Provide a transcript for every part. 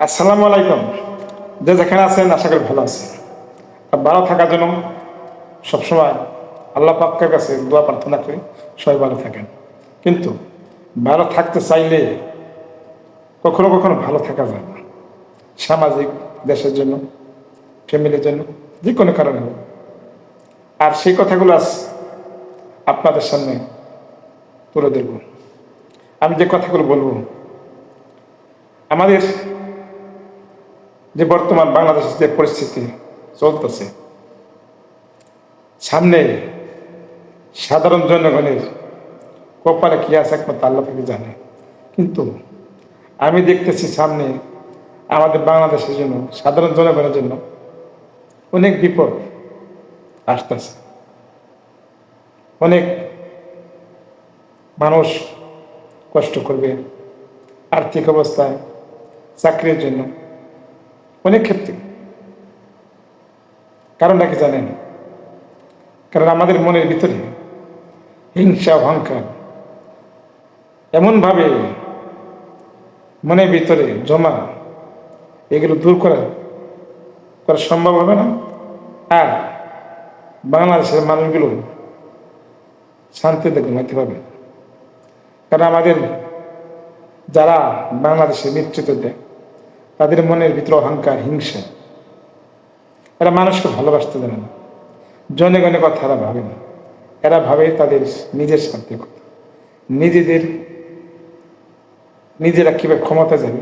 আসসালামু আলাইকুম। যে যেখানে আছেন, আশা করি ভালো আছেন। আর ভালো থাকার জন্য সবসময় আল্লাহ পাকের কাছে দোয়া প্রার্থনা করি, সবাই ভালো থাকেন। কিন্তু ভালো থাকতে চাইলে কখনো কখনো ভালো থাকা যায় না। সামাজিক, দেশের জন্য, ফ্যামিলির জন্য, যে কোনো কারণে হোক। আর সেই কথাগুলো আজ আপনাদের সামনে তুলে ধরব। আমি যে কথাগুলো বলব, আমাদের যে বর্তমান বাংলাদেশের যে পরিস্থিতি চলতেছে, সামনে সাধারণ জনগণের কপালে কি আছে একমাত্র আল্লাহ থেকে জানে। কিন্তু আমি দেখতেছি সামনে আমাদের বাংলাদেশের জন্য, সাধারণ জনগণের জন্য অনেক বিপদ আসতেছে। অনেক মানুষ কষ্ট করবে, আর্থিক অবস্থায়, চাকরির জন্য অনেক ক্ষেত্রে। কারণটা কি জানেন? কারণ আমাদের মনের ভিতরে হিংসা, অহংকার এমনভাবে মনের ভিতরে জমা এগুলো দূর করা করা সম্ভব হবে না। আর বাংলাদেশের মানুষগুলো শান্তিতে ঘুমাতে পারবে কারণ আমাদের যারা বাংলাদেশে নেতৃত্ব দেয় তাদের মনের ভিতরে অহংকার, হিংসা। এরা মানুষকে ভালোবাসতে জানে না। জনগণের কথা এরা ভাবে না। এরা ভাবে তাদের নিজের স্বার্থে কথা। নিজেদের, নিজেরা কীভাবে ক্ষমতা যাবে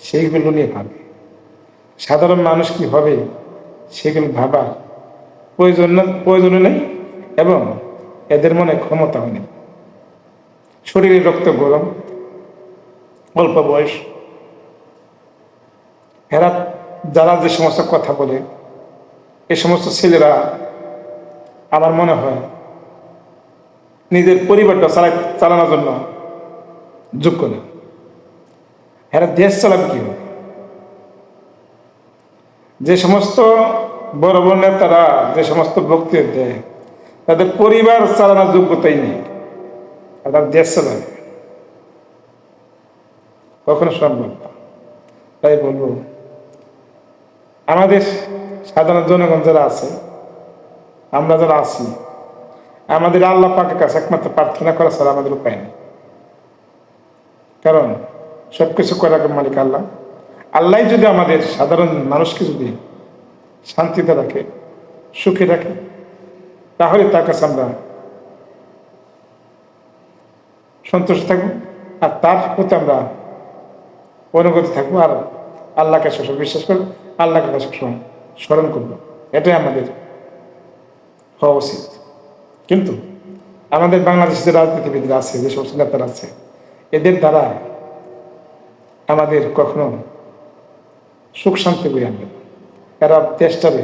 সেইগুলো নিয়ে ভাবে। সাধারণ মানুষ কি হবে সেগুলো ভাবার প্রয়োজন না, প্রয়োজন নেই এবং এদের মনে ক্ষমতাও নেই। শরীরের রক্ত গরম, অল্প বয়স এরা যারা যে সমস্ত কথা বলে, এ সমস্ত ছেলেরা আমার মনে হয় নিজের পরিবারটা চালাই চালানোর জন্য যোগ্য না। এরা দেশ চালাবে কি যে সমস্ত বড় বড় নেতারা, যে সমস্ত বক্তব্য দেয়, তাদের পরিবার চালানোর যোগ্যতাই নেই। তারা দেশ চালাবে। কখনো সম্ভব তাই বলব আমাদের সাধারণ জনগণ যারা আছে, আমরা যারা আছি, আমাদের আল্লাহ পাকের কাছে একমাত্র প্রার্থনা করা ছাড়া আমাদের উপায় নেই। কারণ সব কিছু করার মালিক আল্লাহ। আল্লাহ যদি আমাদের সাধারণ মানুষকে যদি শান্তিতে রাখে, সুখে রাখে, তাহলে তার কাছে আমরা সন্তুষ্ট থাকব আর তার প্রতি আমরা অনুগত থাকব আর আল্লাহকে সবসময় বিশ্বাস করব। আল্লাহকে সবসময় স্মরণ করব। এটাই আমাদের হওয়া উচিত। কিন্তু আমাদের বাংলাদেশের যে রাজনীতিবিদরা আছে, যে সমস্ত নেতারা আছে, এদের দ্বারা আমাদের কখনো সুখ শান্তি বই আনবে এরা দেশটারে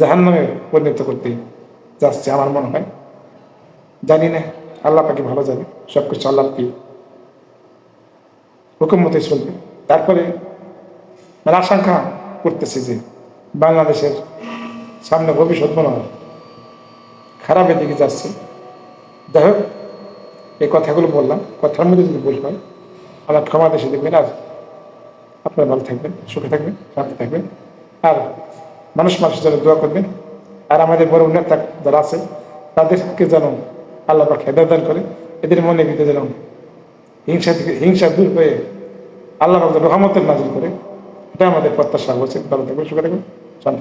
জাহান নামে পরিণত করতে যাচ্ছে আমার মনে হয়। জানি না, আল্লাহ পাকে ভালো যাবে সব কিছু আল্লাহ কি হুকুম মতে চলবে। তারপরে মানে আশঙ্কা করতেছে যে বাংলাদেশের সামনে ভবিষ্যৎ মনে হয়। খারাপের দিকে যাচ্ছে। যাই হোক, এই কথাগুলো বললাম। কথার মধ্যে যদি ভুল হয় আমার ক্ষমা দেশে দেখবেন। আর আপনারা ভালো থাকবেন, সুখে থাকবেন, শান্তি থাকবেন। আর মানুষ মানুষের জন্য দোয়া করবেন। আর আমাদের বড় নেতা যারা আছে, তাদেরকে যেন আল্লাহ পাক করে। এদের মনে ভিতরে যেন হিংসা থেকে, হিংসা দূর হয়ে আল্লাহ রহমতের নাজিল করে। এটা আমাদের প্রত্যাশা। হচ্ছে ভালো থাকবেন সুখে থাকবেন শান্তি